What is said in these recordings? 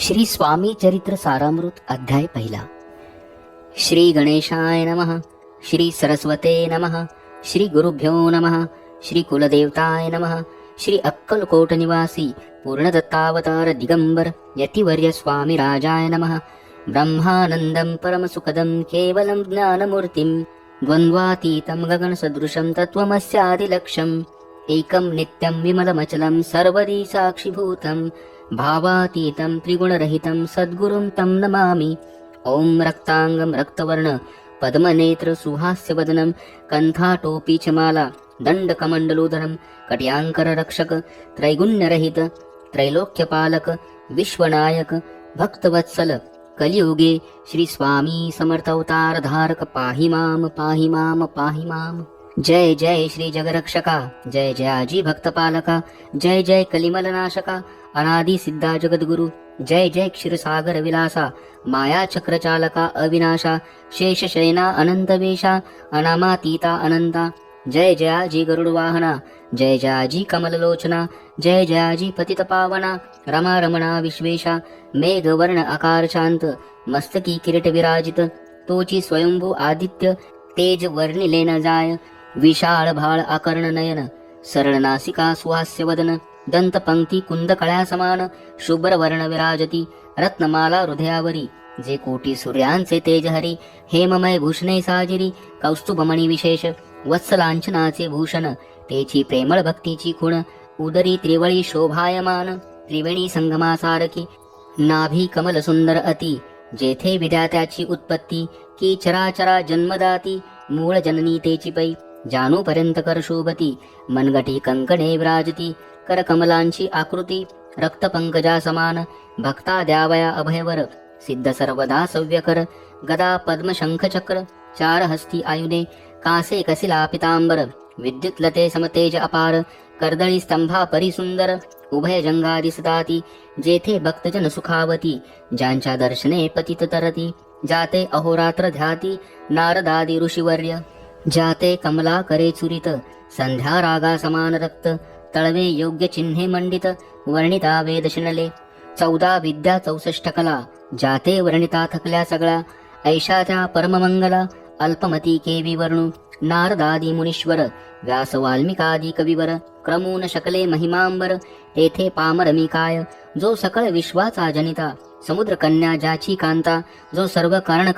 श्री स्वामी चरित्र सारामृत अध्याय पहिला. श्री गणेशाय नमः श्री सरस्वते नमः श्री गुरुभ्यो नमः श्री कुलदेवताय नमः श्री अक्कलकोट निवासी पूर्णदत्तावतार दिगंबर यतिवर्य स्वामी राजाय नमः ब्रह्मानन्दं परमसुखदं केवलं ज्ञानमूर्तिं द्वन्द्वातीतं गगनसदृशं तत्त्वमस्यादिलक्ष्यम् एकं नित्यं विमलमचलं सर्वदी साक्षिभूतं भावातीतं त्रिगुणरहितं सद्गुरुं तं नमामि। ॐ रक्ताङ्गं रक्तवर्ण पद्मनेत्र सुहास्यवदनं कण्ठाटोपी च माला दण्डकमण्डलोदरं कट्याङ्कररक्षक त्रैगुण्यरहित त्रैलोक्यपालक विश्वनायक भक्तवत्सल कलियुगे श्री स्वामी धारक पाहि माम पाहि माम पाहि माम। जय जय श्री जगरक्षका जय जय आजी भक्तपालका जय जय कलिमलनाशका अनादि सिद्धा जगद्गुरु जय जय क्षीरसागर विलासा माया चक्रचालका अविनाशा शेषशयना अनंतवेशा अनामातीता अनंता जय जयाजी गरुडवाहना जय जयाजी कमललोचना जय जयाजी पतितपावना रमा रमणा विश्वेशा मेघवर्ण आकार शांत मस्तकी किरीट विराजित तोची स्वयंभू आदित्य तेज वर्णिलेन जाय विशाळ भाळ आकर्ण नयन सरळ नासिका सुहास्य वदन दंत पंक्ती कुंद कळ्या समान शुभ्र वर्ण विराजती रत्नमाला हृदयावरी जे कोटी सूर्यांचे तेज हरी हेममय भूषणे साजिरी कौस्तुभमणी विशेष वत्सलांछनाचे भूषण तेची प्रेमळ भक्तीची खुण उदरी त्रिवळी शोभायमान त्रिवेणी संगमासारखी नाभी कमल सुंदर अति जेथे विद्यात्याची उत्पत्ती की चराचरा जन्मदाती मूळ जननी तेची पै जानूपर्यंत कर शोभती मनगटी कंकणे विराजती। कर कमलांची आकृती। रक्तपंकजा समान। भक्ता द्यावया अभयवर। सिद्ध सर्वदा सव्यकर। गदा पद्म चार हस्ती आयुने कासे कसिला पितांबर। विद्युत लते समतेज अपार। कर्दळी स्तंभा परिसुंदर। उभय जंगा दिसताती जेथे भक्तजन सुखावती। ज्यांच्या दर्शने पतित तरती जाते अहोरात्र ध्याती। नारदादी ऋषिवर्य। जाते कमला करे चुरित संध्या रागा समान रक्त तळवे योग्य चिन्हे मंडित वर्णिता वेदशनले चौदा विद्या चौसष्ट कला जाते वर्णिता थकल्या सगळ्या ऐशा परममंगला अल्पमती केवी वर्णू नारदादी मुनीश्वर व्यास वाल्मिकादी कविवर क्रमून शकले महिमांबर तेथे पामरमी काय जो सकळ विश्वाचा जनिता समुद्र कन्या ज्याची कांता जो सर्व कारण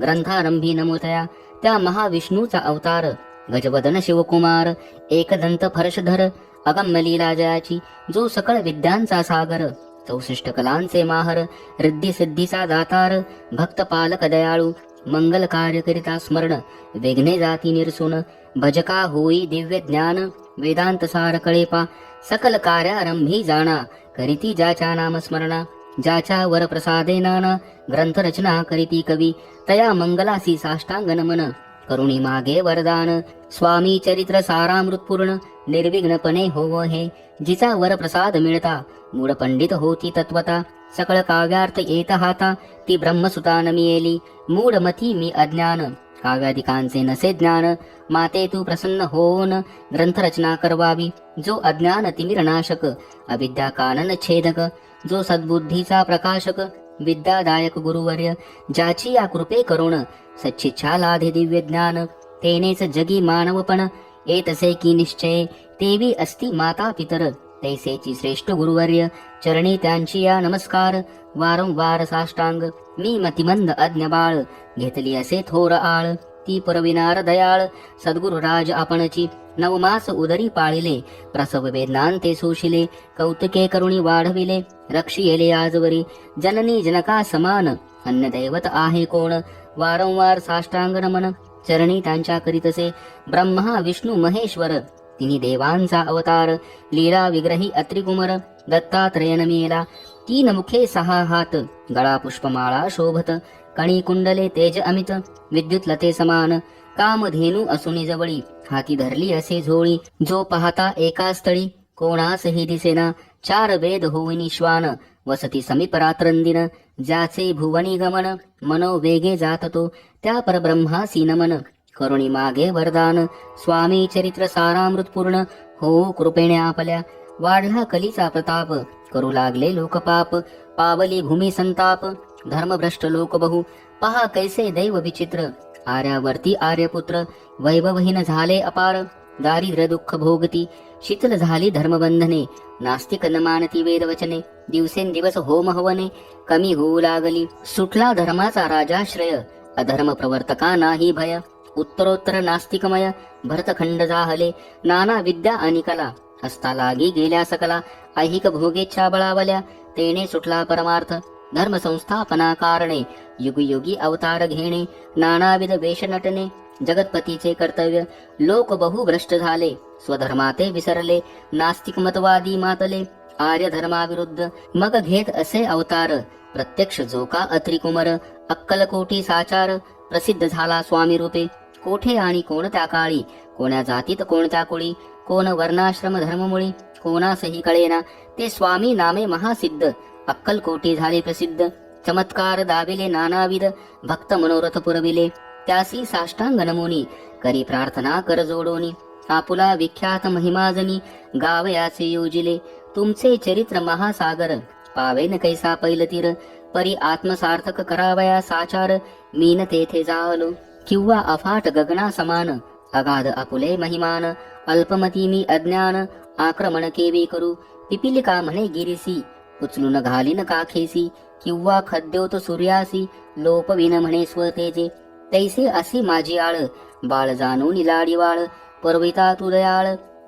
ग्रंथारंभी नमोतया त्या महाविष्णूचा अवतार. गजवदन शिवकुमार एकदंत फर्शधर अगम्य लीलाजयाची जो सकळ विद्यांचा सागर. चौसष्ट कलांचे माहर रिद्धी सिद्धीचा दातार भक्त पालक दयाळू मंगल कार्यकरिता स्मरण विघ्ने जाती निरसून भजका होई दिव्य ज्ञान वेदांत सार कळेपा सकल कार्यारंभी जाणा करीती ज्याच्या नाम स्मरणा ज्याच्या वरप्रसादेनान ग्रंथरचना करीती कवी। तया मंगलासी साष्टांग नमन करुणी मागे वरदान। स्वामी चरित्र सारामृतपूर्ण। निर्विघ्नपणे होव हे। जिचा वरप्रसाद मिळता। मूळ पंडित होती तत्वता। सकळ काव्यार्थ येत हाता। ती ब्रह्मसुता नमियेली मूढ मती मी अज्ञान। काव्यादिकांचे नसे ज्ञान। माते तू प्रसन्न होऊन। ग्रंथरचना करवावी। जो अज्ञान तिमिरनाशक। अविद्या कानन छेदक। जो सद्बुद्धीचा प्रकाशक विद्यादायक गुरुवर्य ज्याची या कृपे करुण सच्चिच्छालाधि दिव्य ज्ञान तेनेच जगी मानवपण येतसे की निश्चय तेवी अस्ति माता पितर तैसेची श्रेष्ठ गुरुवर्य चरणी त्यांची या नमस्कार वारंवार साष्टांग मी मतिमंद अज्ञ बाळ घेतली असे थोर आळ. भक्ती पुरविनार दयाळ. सद्गुरु राज आपणची नवमास उदरी पाळिले. प्रसव वेदनांते सोशिले कौतुके करुणी वाढविले. रक्षियेले आजवरी. जननी जनका समान. अन्य दैवत आहे कोण? वारंवार साष्टांग नमन चरणी त्यांच्या करीतसे. ब्रह्मा विष्णू महेश्वर. तिने देवांचा अवतार. लीला विग्रही अत्रिकुमर. दत्तात्रयन मेला. तीन मुखे सहा हात. गळा पुष्पमाळा शोभत. कणी कुंडले तेज अमित विद्युत लते समान कामधेनू असुनी जवळी हाती धरली असे झोळी जो पाहता एका स्थळी कोणासही दिसेना चार वेद होविनी श्वान वसती समीप रात्रंदिन ज्याचे भुवनी गमन मनो वेगे जात तो त्या परब्रह्मासी नमन करुणी मागे वरदान स्वामी चरित्र सारामृतपूर्ण हो कृपेने आपल्या वाढला कलीचा प्रताप करू लागले लोकपाप पावली भूमी संताप धर्मभ्रष्ट लोक बहु पहा कैसे दैव विचित्र। आर्यावर्ती आर्यपुत्र वैभवहीन झाले अपार। दारिद्र्य दुःख भोगती शीतल झाली धर्मबंधने। नास्तिक न मानती वेदवचने दिवसेंदिवस होम हवने। कमी होऊ लागली सुटला धर्माचा राजाश्रय। अधर्म प्रवर्तका नाही भय उत्तरोत्तर नास्तिकमय। भरतखंड जाहले नाना विद्या आणि कला। हस्ता लागी गेल्या सकला ऐहिक भोगेच्छा बळावल्या तेने सुटला परमार्थ। धर्म संस्थापना कारणे युगयुगी अवतार घेणे नानाविध वेश नटणे जगतपतीचे कर्तव्य लोक बहु भ्रष्ट झाले स्वधर्माते विसरले नास्तिक मतवादी मातले आर्य धर्माविरुद्ध मग घेत असे अवतार प्रत्यक्ष जोका अत्रिकुमर अक्कलकोटी साचार प्रसिद्ध झाला स्वामी रूपे कोठे आणि कोणत्या काळी कोण्या जातीत कोणत्या कुळी कोण वर्णाश्रम धर्ममुळी कोणासही कळेना ते स्वामी नामे महासिद्ध अक्कलकोटी झाले प्रसिद्ध. चमत्कार दाविले नानाविध भक्त मनोरथ पुरविले. त्यासी साष्टांग नमोनी करी प्रार्थना कर जोडोनी. आपुला विख्यात महिमाजनी गावयाचे योजिले. तुमचे चरित्र महासागर पावेन कैसा पैलतीर परी आत्मसार्थक करावया साचार मीन तेथे जावलो किंवा अफाट गगना समान अगाध आपुले महिमान. अल्पमती मी अज्ञान आक्रमण केवी करू. पिपिलिका म्हणे गिरिसी उचलून घालीन काखेसी किंवा खद्योत सूर्यासी लोपविन म्हणे स्वतेजे. तैसे असे माझी आळ बाळ जाणून लाडी वाळ परविता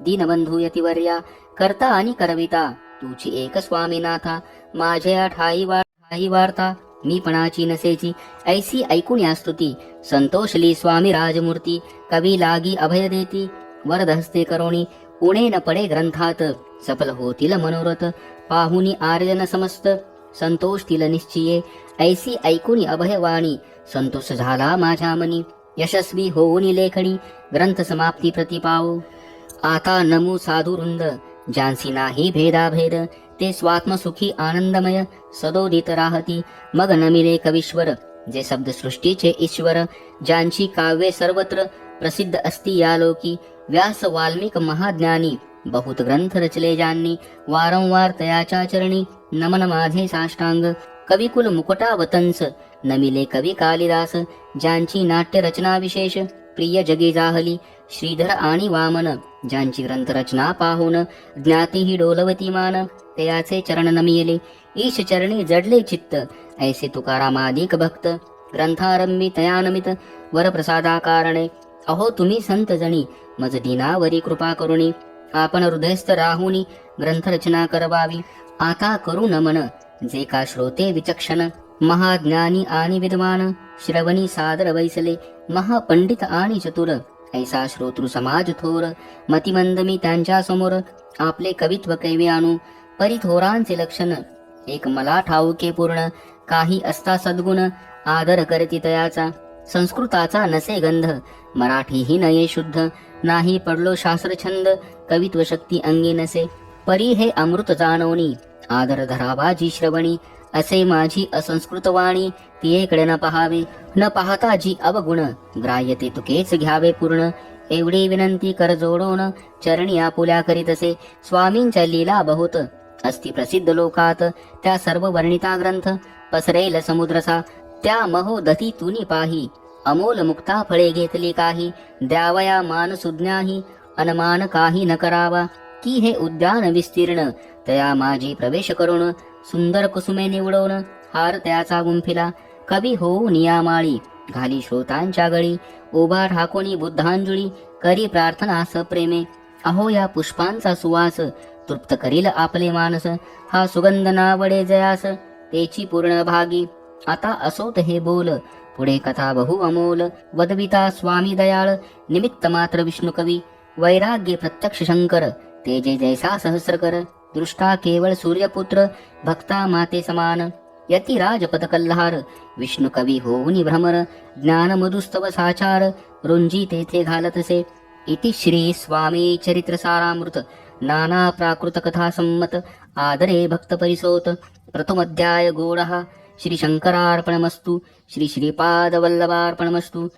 दीनबंधू यतिवर्या करता आणि करविता तुझी एक स्वामीनाथा माझ्या ठाई वार ठाई वार्ता मी पणाची नसेची. ऐसी ऐकून या स्तुती संतोषली स्वामी राजमूर्ती कवी लागी अभय देती वरद हस्ते करोणी उणे न पडे ग्रंथात. सफल होतील मनोरथ पाहुनी आर्यन समस्त संतोष तिला निश्चिये ऐसी ऐकून अभयवाणी संतोष झाला माझ्या मनी यशस्वी होऊन लेखणी ग्रंथ समाप्ती प्रतिपाव आता नमू साधू वृंद ज्यांसी नाही भेदाभेद ते स्वात्मसुखी आनंदमय सदोदित राहती मग नमिले कवीश्वर जे शब्द सृष्टीचे ईश्वर ज्यांची काव्ये सर्वत्र प्रसिद्ध असती या लोकी व्यास वाल्मिक महाज्ञानी। बहुत ग्रंथ रचले ज्यांनी वारंवार तयाच्या चरणी नमन माझे साष्टांग कविकुल मुकुटावतंस। नमिले कवी कालिदास। ज्यांची नाट्य रचना विशेष प्रिय जगे जाहली श्रीधर आणि वामन ज्यांची ग्रंथ रचना पाहून। ज्ञाती ही डोलवती मान। तयाचे चरण नमिले ईश चरणी जडले चित्त। ऐसे तुकारामादिक भक्त। ग्रंथारंभी तयानमित। वरप्रसादा कारणे अहो तुम्ही संत जणी। मज दिनावरी कृपा करुणी। आपण हृदयस्थ राहुनी ग्रंथरचना करवावी. आता करू नमन जे का श्रोते विचक्षण महाज्ञानी आणि विद्वान श्रवणी सादर वैसले महापंडित आणि चतुर ऐसा श्रोतृ समाज थोर मतिमंद मी त्यांच्यासमोर आपले कवित्व कैवे आणू परिथोरांचे लक्षण एक मला ठाऊके पूर्ण काही असता सद्गुण आदर करती तयाचा संस्कृताचा नसे गंध मराठी ही नये शुद्ध नाही पडलो शास्त्रछंद कवित्व शक्ती अंगी नसे। परी हे अमृत जाणवणी आदर धरावा जी श्रवणी। असे माझी असंस्कृत वाणी तियेकडे न पहावे। न पाहता जी अवगुण। ग्राह्य ते तुकेच घ्यावे पूर्ण। एवढी विनंती कर जोडून। चरणी आपुल्या करीत असे। स्वामींच्या लीला बहुत। अस्ति प्रसिद्ध लोकात। त्या सर्व वर्णिता ग्रंथ। पसरेल समुद्रसा त्या महोदती तुनी पाही। अमोल मुक्ता फळे घेतली काही। द्यावया मान सुज्ञाही अनमान काही न करावा की हे उद्यान विस्तीर्ण तया माझी प्रवेश करून सुंदर कुसुमे निवडून हार त्याचा गुंफिला कवी होऊ नियामाळी घाली श्रोतांच्या गळी उभा ठाकोनी बुद्धांजुळी करी प्रार्थना सप्रेमे अहो या पुष्पांचा सुवास तृप्त करील आपले मानस हा सुगंध नावडे जयास तेची पूर्ण भागी आता असोत हे बोल पुढे कथा बहु अमोल वदविता स्वामी दयाळ निमित्त मात्र विष्णू कवी वैराग्य प्रत्यक्ष शंकर तेजे जैसा सहस्रकर। दृष्टा केवळ सूर्यपुत्र। भक्ता माते समान। यती राजपद कल्हार विष्णू कवी होऊनी भ्रमर। ज्ञान मधुस्तव साचार। रुंजी तेथे घालतसे इति श्री स्वामी चरित्र सारामृत। नाना प्राकृत कथा संमत। आदरे भक्त परिसोत। प्रथमध्याय गोडः। श्री शंकरार्पणमस्तु। श्री श्रीपादवल्लभार्पणमस्तु।